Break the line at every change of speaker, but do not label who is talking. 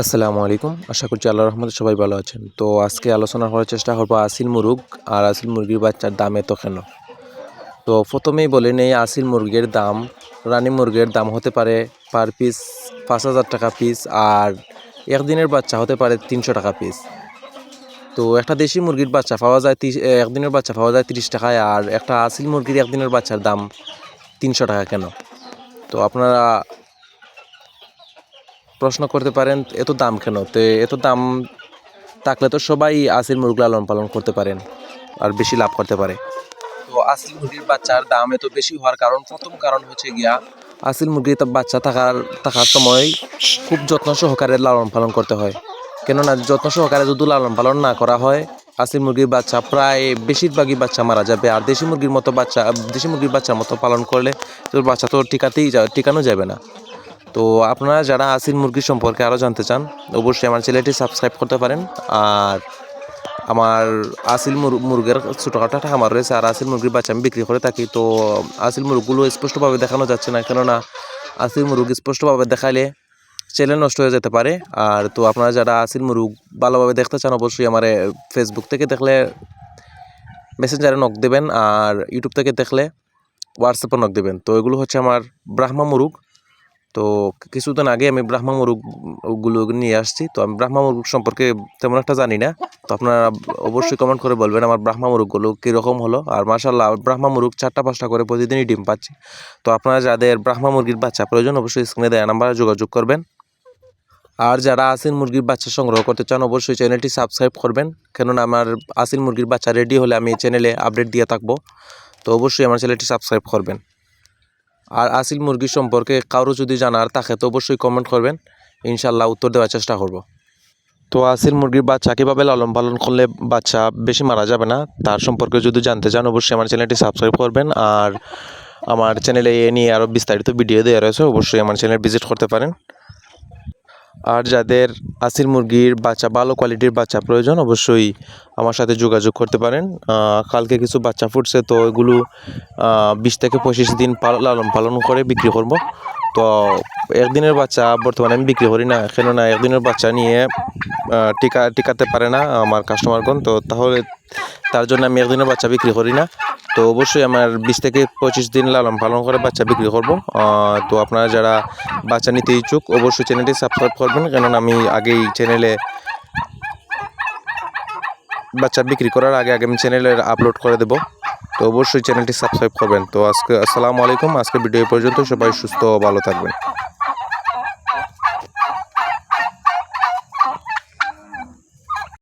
আসসালামু আলাইকুম। আশা করছি আল্লাহ রহমতে সবাই ভালো আছেন। তো আজকে আলোচনা করার চেষ্টা করব আসিল মুরগ আর আসিল মুরগির বাচ্চার দাম এত কেন? তো প্রথমেই বলে নেই, আসিল মুরগির দাম, রানী মুরগির দাম হতে পারে পার পিস পাঁচ হাজার টাকা পিস আর একদিনের বাচ্চা হতে পারে তিনশো টাকা পিস। তো একটা দেশি মুরগির বাচ্চা পাওয়া যায় একদিনের বাচ্চা পাওয়া যায় তিরিশ টাকায় আর একটা আসিল মুরগির একদিনের বাচ্চার দাম তিনশো টাকা কেন? তো আপনারা প্রশ্ন করতে পারেন, এত দাম কেন? তো এত দাম থাকলে তো সবাই আসিল মুরগি লালন পালন করতে পারেন আর বেশি লাভ করতে পারে। তো আসিল মুরগির বাচ্চার দাম এত বেশি হওয়ার কারণ, প্রথম কারণ হচ্ছে গিয়া আসিল মুরগির বাচ্চা থাকার থাকার সময় খুব যত্ন সহকারে লালন পালন করতে হয়। কেননা যত্ন সহকারে যদি লালন পালন না করা হয় আসিল মুরগির বাচ্চা প্রায় বেশিরভাগই বাচ্চা মারা যাবে। আর দেশি মুরগির মতো বাচ্চা, দেশি মুরগির বাচ্চার মতো পালন করলে তো বাচ্চা তো টিকাতেই যা, টিকানো যাবে না। তো আপনারা যারা আসিল মুরগি সম্পর্কে আরও জানতে চান, অবশ্যই আমার চ্যানেলটি সাবস্ক্রাইব করতে পারেন। আর আমার আসিল মুর- মুরগের ছোটোখাটো একটা খামার রয়েছে, আর আসিল মুরগির বাচ্চা আমি বিক্রি করে থাকি। তো আসিল মুরগগুলো স্পষ্টভাবে দেখানো যাচ্ছে না, কেননা আসিল মুরগ স্পষ্টভাবে দেখালে চ্যানেল নষ্ট হয়ে যেতে পারে। আর তো আপনারা যারা আসিল মুরগ ভালোভাবে দেখতে চান, অবশ্যই আমার ফেসবুক থেকে দেখলে মেসেঞ্জারে নক দেবেন, আর ইউটিউব থেকে দেখলে হোয়াটসঅ্যাপে নক দেবেন। তো এগুলো হচ্ছে আমার ব্রাহ্মা মুরগ। তো কিছুদিন আগে আমি ব্রাহ্মা মুরগগুলো নিয়ে আসছি। তো আমি ব্রাহ্মা মুরগ সম্পর্কে তেমন একটা জানি না। তো আপনারা অবশ্যই কমেন্ট করে বলবেন আমার ব্রাহ্মা মুরগগুলো কীরকম হলো। আর মার্শাল্লাহ ব্রাহ্মা মুরগ চারটা পাঁচটা করে প্রতিদিনই ডিম পাচ্ছি। তো আপনারা যাদের ব্রাহ্মা মুরগির বাচ্চা প্রয়োজন, অবশ্যই স্ক্রিনে দেওয়া নাম্বারে যোগাযোগ করবেন। আর যারা আসিল মুরগির বাচ্চা সংগ্রহ করতে চান, অবশ্যই চ্যানেলটি সাবস্ক্রাইব করবেন। কেননা আমার আসিল মুরগির বাচ্চা রেডি হলে আমি চ্যানেলে আপডেট দিয়ে থাকব। তো অবশ্যই আমার চ্যানেলটি সাবস্ক্রাইব করবেন। আর আসিল মুরগি সম্পর্কে কারও যদি জানার তাকে তো অবশ্যই কমেন্ট করবেন। ইনশাল্লাহ উত্তর দেওয়ার চেষ্টা করব। তো আসিল মুরগির বাচ্চা কীভাবে লালন পালন করলে বাচ্চা বেশি মারা যাবে না, তার সম্পর্কে যদি জানতে চান অবশ্যই আমার চ্যানেলটি সাবস্ক্রাইব করবেন। আর আমার চ্যানেলে এ নিয়ে আরও বিস্তারিত ভিডিও দেওয়া রয়েছে, অবশ্যই আমার চ্যানেল ভিজিট করতে পারেন। আর যাদের আসিল মুরগির বাচ্চা ভালো কোয়ালিটির বাচ্চা প্রয়োজন, অবশ্যই আমার সাথে যোগাযোগ করতে পারেন। কালকে কিছু বাচ্চা ফুটছে, তো এগুলো বিশ থেকে পঁচিশ দিন লালন পালন করে বিক্রি করব। তো একদিনের বাচ্চা বর্তমানে আমি বিক্রি করি না, কেননা একদিনের বাচ্চা নিয়ে টিকা, টিকাতে পারে না আমার কাস্টমারগণ তো তাহলে তার জন্য আমি একদিনের বাচ্চা বিক্রি করি না। তো অবশ্যই আমার বিশ থেকে পঁচিশ দিন লালন পালন করে বাচ্চা বিক্রি করব। তো আপনারা যারা বাচ্চা নিতে ইচ্ছুক, অবশ্যই চ্যানেলটি সাবস্ক্রাইব করবেন, কেননা আমি আগেই চ্যানেলে বাচ্চা বিক্রি করার আগে আগে আমি চ্যানেলে আপলোড করে দেবো। তো অবশ্যই চ্যানেলটি সাবস্ক্রাইব করবেন। তো আজকে, আসসালামু আলাইকুম আজকে ভিডিও পর্যন্ত সবাই সুস্থ ও ভালো থাকবেন।